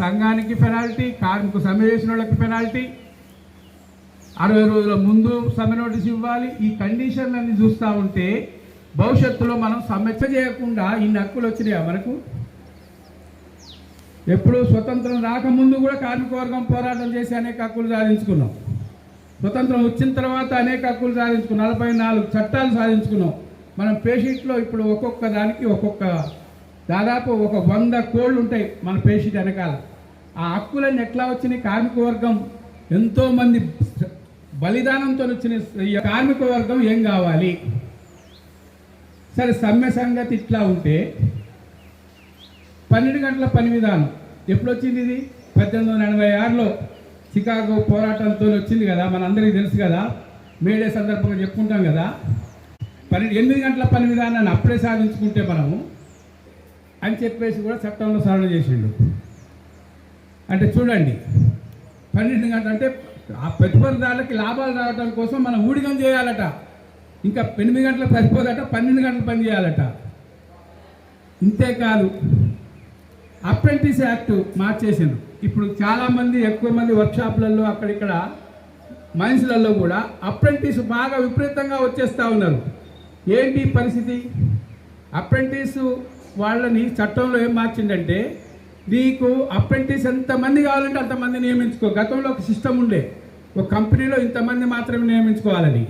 సంఘానికి పెనాల్టీ కార్మిక సమ్మె చేసిన వాళ్ళకి పెనాల్టీ. అరవై రోజుల ముందు సమ్మె నోటీస్ ఇవ్వాలి. ఈ కండిషన్లన్నీ చూస్తూ ఉంటే భవిష్యత్తులో మనం సమ్మె చేయకుండా ఇన్ని హక్కులు వచ్చినాయా మనకు? ఎప్పుడు స్వతంత్రం రాకముందు కూడా కార్మిక వర్గం పోరాటం చేసి అనేక హక్కులు సాధించుకున్నాం. స్వతంత్రం వచ్చిన తర్వాత అనేక హక్కులు సాధించుకున్నాం. నలభై నాలుగు చట్టాలు సాధించుకున్నాం. మనం పేషెంట్లో ఇప్పుడు ఒక్కొక్క దానికి ఒక్కొక్క దాదాపు ఒక వంద కోళ్ళు ఉంటాయి మన పేషెంట్ వెనకాల. ఆ హక్కులన్నీ ఎట్లా వచ్చినాయి? కార్మిక వర్గం ఎంతోమంది బలిదానంతో వచ్చిన కార్మిక వర్గం ఏం కావాలి? సరే సమ్మె సంగతి ఇట్లా ఉంటే పన్నెండు గంటల పని విధానం. ఎప్పుడు వచ్చింది ఇది? పద్దెనిమిది వందల ఎనభై ఆరులో చికాగో పోరాటంతో వచ్చింది కదా మనందరికీ తెలుసు కదా మేడే సందర్భంగా చెప్పుకుంటాం కదా. పన్నెండు ఎనిమిది గంటల పని విధానాన్ని అప్పుడే సాధించుకుంటే మనము అని చెప్పేసి కూడా చట్టంలో సవరణ చేసిండు. అంటే చూడండి పన్నెండు గంటలు అంటే ఆ పెట్టుబడిదారులకి లాభాలు రావడం కోసం మనం ఊడిగం చేయాలట. ఇంకా ఎనిమిది గంటలు సరిపోదట పన్నెండు గంటలు పని చేయాలట. ఇంతేకాదు అప్రెంటిస్ యాక్ట్ మార్చేసాను ఇప్పుడు చాలామంది ఎక్కువ మంది వర్క్షాప్లలో అక్కడిక్కడ మైన్స్లలో కూడా అప్రెంటిస్ బాగా విపరీతంగా వచ్చేస్తూ ఉన్నారు. ఏంటి పరిస్థితి? అప్రెంటిస్ వాళ్ళని చట్టంలో ఏం మార్చిందంటే నీకు అప్రెంటిస్ ఎంతమంది కావాలంటే అంతమంది నియమించుకో. గతంలో ఒక సిస్టమ్ ఉండే. ఒక కంపెనీలో ఇంతమంది మాత్రమే నియమించుకోవాలని.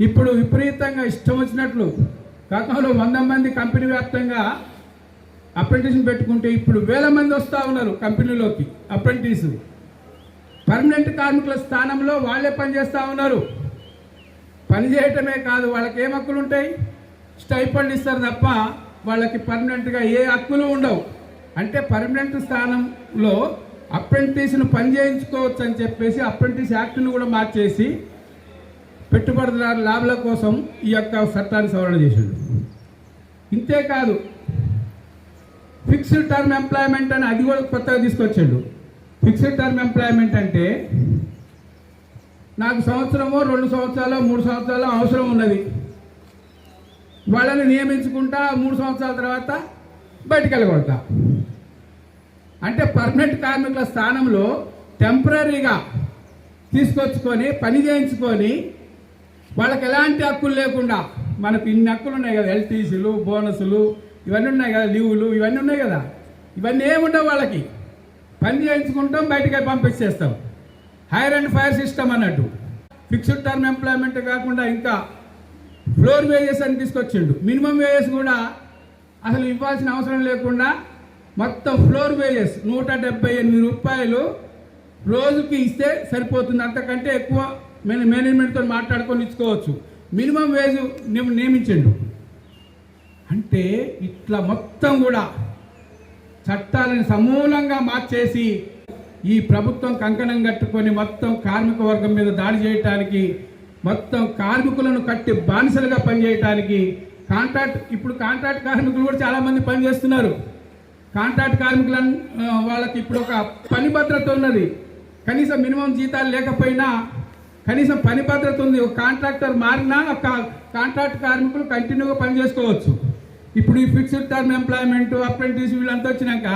ఇప్పుడు విపరీతంగా ఇష్టం వచ్చినట్లు గతంలో వంద మంది కంపెనీ వ్యాప్తంగా అప్రెంటిస్ పెట్టుకుంటే ఇప్పుడు వేల మంది వస్తూ ఉన్నారు కంపెనీలోకి అప్రెంటిస్ పర్మనెంట్ కార్మికుల స్థానంలో వాళ్ళే పనిచేస్తూ ఉన్నారు. పని చేయటమే కాదు వాళ్ళకి ఏం హక్కులు ఉంటాయి స్టైపండ్ ఇస్తారు తప్ప వాళ్ళకి పర్మనెంట్గా ఏ హక్కులు ఉండవు. అంటే పర్మనెంట్ స్థానంలో అప్రెంటిస్ను పని చేయించుకోవచ్చు అని చెప్పేసి అప్రెంటిస్ యాక్ట్ను కూడా మార్చేసి పెట్టుబడిదారు లాభాల కోసం ఈ యొక్క చట్టాన్ని సవరణ చేసిండు ఇంతేకాదు ఫిక్స్డ్ టర్మ్ ఎంప్లాయ్మెంట్ అని అది కూడా కొత్తగా తీసుకొచ్చాడు. ఫిక్స్డ్ టర్మ్ ఎంప్లాయ్మెంట్ అంటే నాకు సంవత్సరమో రెండు సంవత్సరాలు మూడు సంవత్సరాలు అవసరం ఉన్నది. వాళ్ళని నియమించుకుంటా మూడు సంవత్సరాల తర్వాత బయటకు వెళ్ళగొడతా అంటే పర్మనెంట్ కార్మికుల స్థానంలో టెంపరీగా తీసుకొచ్చుకొని పని చేయించుకొని వాళ్ళకి ఎలాంటి హక్కులు లేకుండా మనకు ఇన్ని హక్కులు ఉన్నాయి కదా ఎల్టీసీలు బోనసులు ఇవన్నీ ఉన్నాయి కదా లీవులు ఇవన్నీ ఉన్నాయి కదా. ఇవన్నీ ఏముండవు వాళ్ళకి. పని చేయించుకుంటాం బయటికి పంపించేస్తాం. హైర్ అండ్ ఫైర్ సిస్టమ్ అన్నట్టు. ఫిక్స్డ్ టర్మ్ ఎంప్లాయ్మెంట్ కాకుండా ఇంకా ఫ్లోర్ వేజెస్ అని తీసుకొచ్చిండు. మినిమం వేజెస్ కూడా అసలు ఇవ్వాల్సిన అవసరం లేకుండా మొత్తం ఫ్లోర్ వేజెస్ నూట డెబ్బై ఎనిమిది రూపాయలు రోజుకి ఇస్తే సరిపోతుంది. అంతకంటే ఎక్కువ మేనేజ్మెంట్తో మాట్లాడుకొని ఇచ్చుకోవచ్చు. మినిమం వేజ్ నియమించండు నియమించిండు. అంటే ఇట్లా మొత్తం కూడా చట్టాలను సమూలంగా మార్చేసి ఈ ప్రభుత్వం కంకణం కట్టుకొని మొత్తం కార్మిక వర్గం మీద దాడి చేయటానికి మొత్తం కార్మికులను కట్టి బానిసలుగా పనిచేయటానికి కాంట్రాక్ట్ ఇప్పుడు కాంట్రాక్ట్ కార్మికులు కూడా చాలామంది పనిచేస్తున్నారు కాంట్రాక్ట్ కార్మికుల వాళ్ళకి ఇప్పుడు ఒక పని భద్రత ఉన్నది. కనీసం మినిమం జీతాలు లేకపోయినా కనీసం పని భద్రత ఉంది. ఒక కాంట్రాక్టర్ మారినా ఒక కాంట్రాక్ట్ కార్మికులు కంటిన్యూగా పని చేసుకోవచ్చు. ఇప్పుడు ఈ ఫిక్స్డ్ టర్మ్ ఎంప్లాయ్మెంట్ అప్రెంటిస్ వీళ్ళంతా వచ్చినాక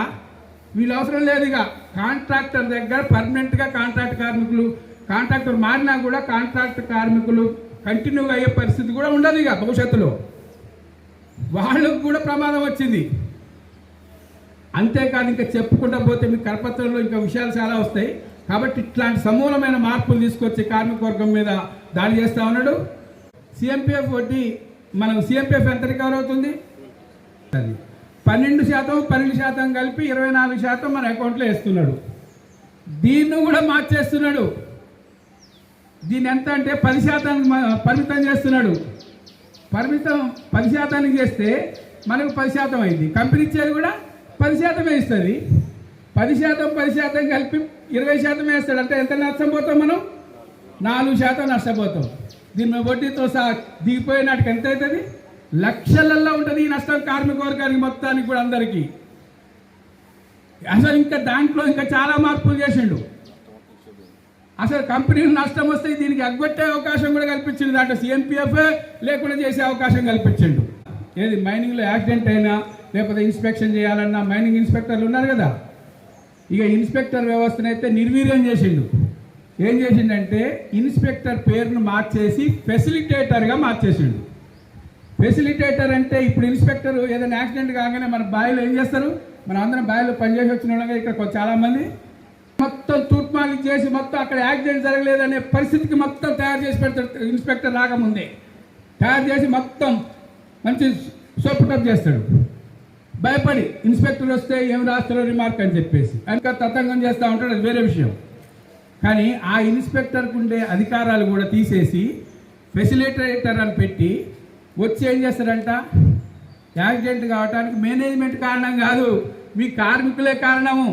వీళ్ళు అవసరం లేదు ఇక. కాంట్రాక్టర్ దగ్గర పర్మనెంట్గా కాంట్రాక్ట్ కార్మికులు కాంట్రాక్టర్ మారినా కూడా కాంట్రాక్ట్ కార్మికులు కంటిన్యూగా అయ్యే పరిస్థితి కూడా ఉండదు ఇక భవిష్యత్తులో. వాళ్ళకు కూడా ప్రమాదం వచ్చింది. అంతేకాదు ఇంకా చెప్పుకుంటా పోతే మీ కరపత్రంలో ఇంకా విషయాలు చాలా వస్తాయి. కాబట్టి ఇట్లాంటి సమూలమైన మార్పులు తీసుకొచ్చి కార్మిక వర్గం మీద దాడి చేస్తా ఉన్నాడు. సిఎంపిఎఫ్ వడ్డీ మనకు సిఎంపిఎఫ్ ఎంత రికవర్ అవుతుంది? అది పన్నెండు శాతం పన్నెండు శాతం కలిపి ఇరవై నాలుగు శాతం మన అకౌంట్లో వేస్తున్నాడు. దీన్ని కూడా మార్చేస్తున్నాడు. దీన్ని ఎంత అంటే పది శాతానికి పరిమితం చేస్తున్నాడు. పరిమితం పది శాతానికి చేస్తే మనకు పది శాతం అయింది. కంపెనీ ఇచ్చేది కూడా పది శాతమే ఇస్తుంది. పది శాతం పది శాతం కలిపి ఇరవై శాతం వేస్తాడు. అంటే ఎంత నష్టపోతాం మనం? నాలుగు శాతం నష్టపోతాం. దీని మీద వడ్డీతో సహా దిగిపోయినట్టుకు ఎంత అవుతుంది? లక్షలల్లో ఉంటుంది ఈ నష్టం కార్మిక వర్గానికి మొత్తానికి కూడా అందరికీ. అసలు ఇంకా దాంట్లో ఇంకా చాలా మార్పులు చేసిండు. అసలు కంపెనీలు నష్టం వస్తే దీనికి అగ్గొట్టే అవకాశం కూడా కల్పించింది. దాంట్లో సిఎంపిఎఫ్ లేకుండా చేసే అవకాశం కల్పించిండు. ఏది? మైనింగ్లో యాక్సిడెంట్ అయినా లేకపోతే ఇన్స్పెక్షన్ చేయాలన్నా మైనింగ్ ఇన్స్పెక్టర్లు ఉన్నారు కదా. ఇక ఇన్స్పెక్టర్ వ్యవస్థనైతే నిర్వీర్యం చేసిండు. ఏం చేసిండంటే ఇన్స్పెక్టర్ పేరును మార్చేసి ఫెసిలిటేటర్గా మార్చేసిండు. ఫెసిలిటేటర్ అంటే ఇప్పుడు ఇన్స్పెక్టర్ ఏదైనా యాక్సిడెంట్ కాగానే మన బాయ్లో ఏం చేస్తారు? మన అందరం బావిలో పనిచేసి వచ్చిన వాళ్ళగా ఇక్కడ చాలామంది మొత్తం తూట్మాలిక్ చేసి మొత్తం అక్కడ యాక్సిడెంట్ జరగలేదనే పరిస్థితికి మొత్తం తయారు చేసి పెడతాడు ఇన్స్పెక్టర్ రాకముందే. తయారు చేసి మొత్తం మంచి సోపుటప్ చేస్తాడు. భయపడి ఇన్స్పెక్టర్ వస్తే ఏం రాస్తారో రిమార్క్ అని చెప్పేసి. ఇంకా తతంగం చేస్తూ ఉంటాడు అది వేరే విషయం. కానీ ఆ ఇన్స్పెక్టర్కు ఉండే అధికారాలు కూడా తీసేసి ఫెసిలిటేటర్ అని పెట్టి వచ్చి ఏం చేస్తారంట యాక్సిడెంట్ కావడానికి మేనేజ్మెంట్ కారణం కాదు మీ కార్మికులే కారణము.